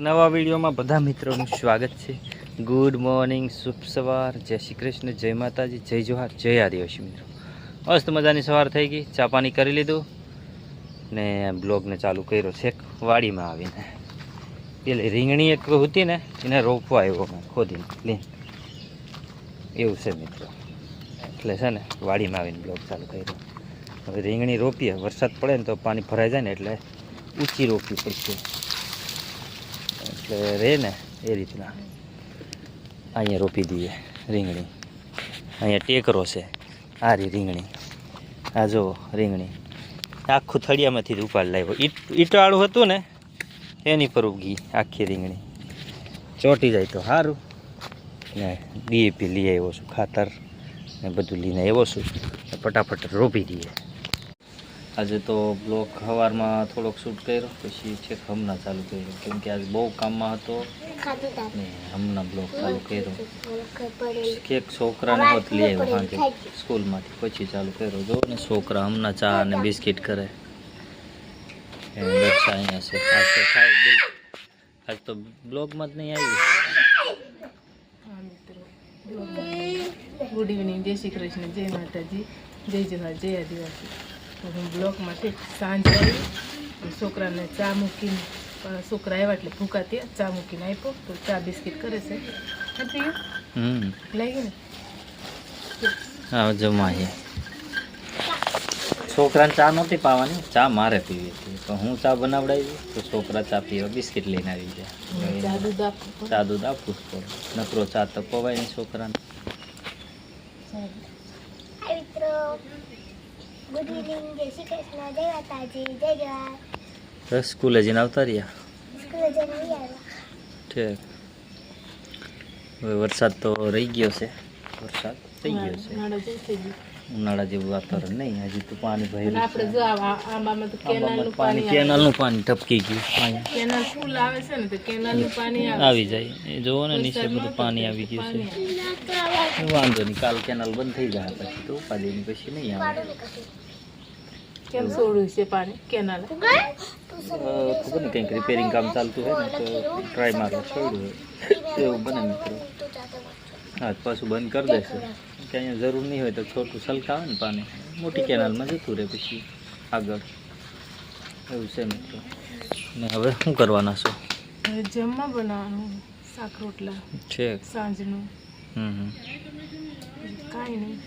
નવા વિડીયોમાં બધા મિત્રોનું સ્વાગત છે. ગુડ મોર્નિંગ શુભ સવાર. જય શ્રી કૃષ્ણ, જય માતાજી, જય જોહાર, જય આદિવાસી મિત્રો. મસ્ત મજાની સવાર થઈ ગઈ. ચા પાણી કરી લીધું ને બ્લોગને ચાલુ કર્યો છેક વાડીમાં આવીને. પેલી રીંગણી એક હતી ને, એને રોપવા આવ્યો મેં ખોદીને. લઈને એવું છે મિત્રો. એટલે છે ને, વાડીમાં આવીને બ્લોગ ચાલુ કર્યો. હવે રીંગણી રોપીએ. વરસાદ પડે ને તો પાણી ભરાઈ જાય ને એટલે ઊંચી રોપવી પડશે. એટલે રહે ને એ રીતના. અહીંયા રોપી દઈએ રીંગણી. અહીંયા ટેકરો છે, આ રી રીંગણી. આ જો રીંગણી. આખું થળિયામાંથી ઉપાડ લાવ્યો. ઈટ ઈટાળું હતું ને, એની પર ઉગી આખી રીંગણી. ચોંટી જાય તો સારું ને ડીએપી લઈ આવ્યો છું, ખાતર ને બધું લઈને આવ્યો છું. ફટાફટ રોપી દઈએ. આજે તો બ્લોક સવારમાં થોડોક શૂટ કર્યો પછી છેક હમણાં ચાલુ કર્યો. કેમ કે આજે બહુ કામમાં હતો ને હમણાં બ્લોક ચાલુ કર્યો. કેક છોકરાને હોત લઈ આવ્યો સાંજે સ્કૂલમાંથી પછી ચાલુ કર્યો. જો ને છોકરા હમણાં ચા અને બિસ્કિટ કરે. એ દક્ષા અહીંયા છે. આજ તો સાહેબ આજ તો બ્લોગમાં જ નહીં આવ્યું. Good evening. જય શ્રી કૃષ્ણ. જય માતાજી. જય જવાહર. જય આદિવાસી. તો હું બ્લોકમાંથી સાંજ આવી છોકરાને ચા મૂકીને છોકરા આવ્યા એટલે ભૂકા ત્યાં ચા મૂકીને આપ્યો. તો ચા બિસ્કિટ કરે છે. લઈ ગયું? હમ લાગી ને જમા છોકરાને ચા નહોતી પાવાની. ચા મારે પીવી હતી. તો હું ચા બનાવડાવી તો છોકરા ચા પીવા બિસ્કિટ લઈને આવી જાય ચા દૂધ આપવું જ પડે. નકરો ચા તો પવાય નહીં છોકરાને. ગુડ ઇવનિંગ જય શ્રી કૃષ્ણ જય માતાજી જય જવાહર સ્કૂલે જઈને આવતા રહ્યા? સ્કૂલે જઈને આવ્યા. ઠીક. હવે વરસાદ તો રહી ગયો છે. વરસાદ થઈ ગયો છે. ઉનાળો જેવું વાતાવરણ નહીં. હજી તો પાણી ભરેલું આપણે જો આંબામાં તો કેનાલનું પાણી. કેનાલનું પાણી ટપકી ગયું કેનાલ ફૂલ આવે છે ને તો કેનાલનું પાણી આવી. જાય. એ જોવો ને નીચે બધું પાણી આવી ગયું છે. વાંધો નહીં. કાલ કેનાલ બંધ થઈ જાય પછી તો ઉપાડીની પછી નહીં આવે. કેમ છોડ્યું છે પાણી? કેનાલ? ખબર નહીં કંઈક રિપેરિંગ કામ ચાલતું હોય ને તો ટ્રાય મારો છોડ્યું હોય. એવું બને મિત્રો. હા પાછું બંધ કરી દેશે. કે અહીંયા જરૂર નહીં હોય તો છોટું સલકાવે ને પાણી. મોટી કેનાલમાં જતું રહે પછી આગળ. એવું છે મિત્રો. ને હવે શું કરવાના છો? જમવા બનાવવાનું શાક રોટલા છે. સાંજનું. કાંઈ નહીં.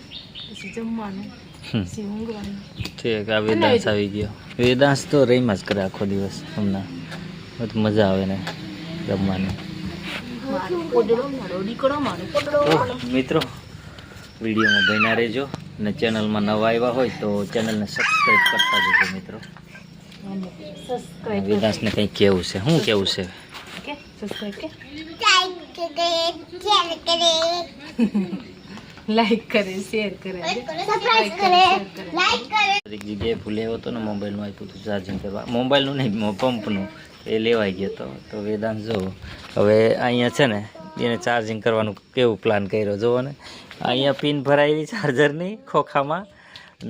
પછી જમવાનું. પછી ઊંઘવાનું. ઠીક આ વેદાંશ આવી ગયો. વેદાંશ તો રહીમાં જ કરે આખો દિવસ હમણાં. બધું મજા આવે ને તો મિત્રો વિડીયોમાં બન્યા રહેજો. અને ચેનલમાં નવા આવ્યા હોય તો ચેનલને સબસ્ક્રાઈબ કરતા જજો મિત્રો. વેદાંશને કંઈ કેવું છે? શું કેવું છે? લાઈક કરે. શેર કરે સબસ્ક્રાઇબ કરે. લાઈક કરે એક જગ્યાએ ભૂલે હતો ને મોબાઈલનું આપ્યું હતું ચાર્જિંગ કરવા. મોબાઈલનું નહીં પંપનું. એ લેવાઈ ગયો હતો તો વેદાંત જો હવે અહીંયા છે ને એને ચાર્જિંગ કરવાનું કેવું પ્લાન કર્યો? જુઓ ને. અહીંયા પિન ભરાયેલી ચાર્જરની ખોખામાં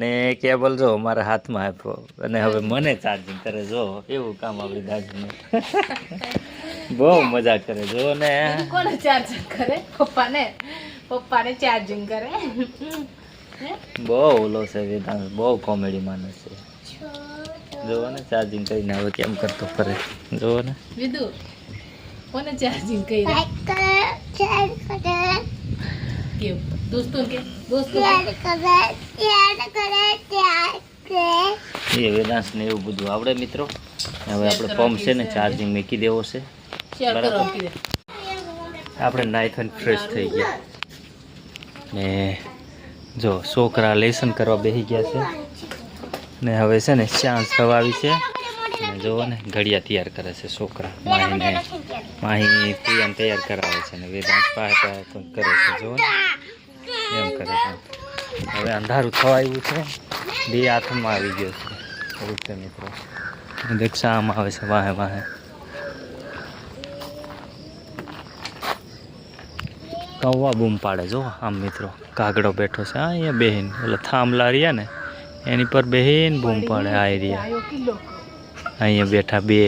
ને કેબલ જો મારા હાથમાં આપ્યો. અને હવે મને ચાર્જિંગ કરે જો એવું કામ આપણી દાદીને બહુ મજા કરે જો ને. કોને ચાર્જિંગ કરે. પપ્પાને પપ્પાને ચાર્જિંગ કરે. બહુ ઓલો છે વેદાંત બહુ કોમેડી માણસ છે. જુઓ ને ચાર્જિંગ કરીને હવે કેમ કરતો ફરે. જુઓ ને. વિદુ કોને ચાર્જિંગ કરી વેદાંશ ને કે દોસ્તો કે દોસ્તો શેર કરે શેર કરે શેર કરે. એ વેદાંશને એવું બધું આવડે મિત્રો? હવે આપણે પંપ છે ને ચાર્જિંગ મૂકી દેવો છે. આપણે નાઈ ફ્રેશ થઈ ગયા. ને જો છોકરા લેસન કરવા બેસી ગયા છે. ને હવે છે ને ચાન્સ થવા આવી છે. ને જુઓ ને ઘડિયા તૈયાર કરે છે છોકરા. માહીને માહી પ્રિયાને તૈયાર કરાવે છે ને વેદાંત પાસે કરે છે જુઓ ને. એમ કરે છે. હવે અંધારું થવા આવ્યું છે. બે હાથમાં આવી ગયો છે. મિત્રો. દક્ષા આમ આવે છે વાહે વાહે. કૌવા બૂમ પાડે જો આમ મિત્રો. કાગડો બેઠો છે. હા, અહીંયા બેહીન. એટલે થાંભલા રહ્યા ને, એની પર બેહીન બૂમ પાડે, આ રહ્યા અહીંયા બેઠા બે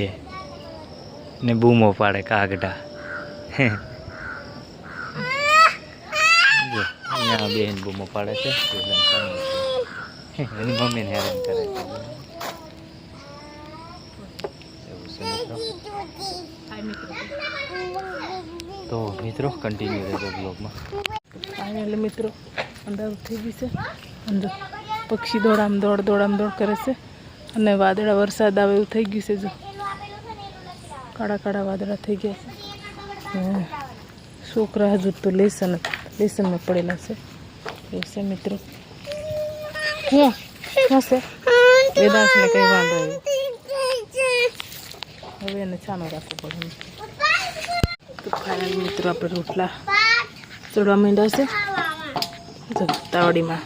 ને બૂમો પાડે કાગડા. અહીંયા બેહીન બૂમો પાડે છે. એની મમ્મીને હેરાન કરે છે. તો મિત્રો કન્ટિન્યુ રહેજો બ્લોગમાં ફાઇનલી મિત્રો અંદર થઈ ગયું છે. અંદર પક્ષી દોડામ દોડ દોડામ દોડ કરે છે. અને વાદળા વરસાદ આવે એવું થઈ ગયું છે જો. કાળા કાળા વાદળા થઈ ગયા છે. છોકરા હજુ તો લેસન, લેસનમાં પડેલા છે. એવું છે મિત્રો. ક્યાં ક્યાં છે વેદાંશને કંઈ વાંધો આવ્યો હવે એને છાનો રાખવો પડે તો ફાઇનલ મિત્રો આપણે રોટલા. ચડવા માંડ્યા છે. તાવડીમાં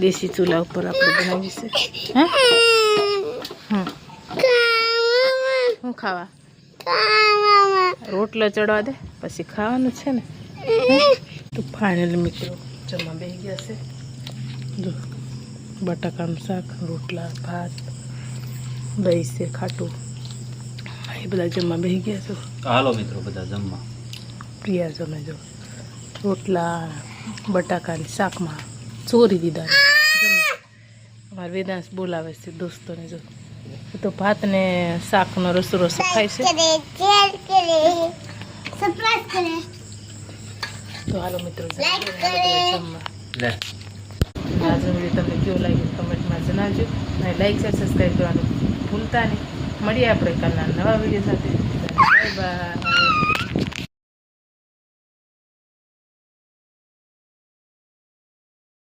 દેશી ચૂલા ઉપર આપણે બનાવી છે હે? હું ખાવા? રોટલા ચડવા દે, પછી ખાવાનું છે ને. તો ફાઇનલ મિત્રો જમવા બે ગયા છે. જો, બટાકાનું શાક, રોટલા, ભાત દહીં છે ખાટું. એ બધા જમવા બેસી ગયા છો? હાલો મિત્રો બધા જમવા. પ્રિયા જમે જો. રોટલા બટાકાની શાકમાં. ચોરી દીધા અમારે વેદાંશ બોલાવે છે દોસ્તોને જો. એ તો ભાત ને શાકનો રસો રસો ખાય છે. તો હાલો મિત્રો જમવા. લે. તમને કેવું લાગ્યો કમેન્ટમાં જણાવજો. અને લાઈક શેર સબસ્ક્રાઈબ કરવાનું ભૂલતા નહીં. મળીએ આપણે કાલના નવા વીડિયો સાથે. Bye bye.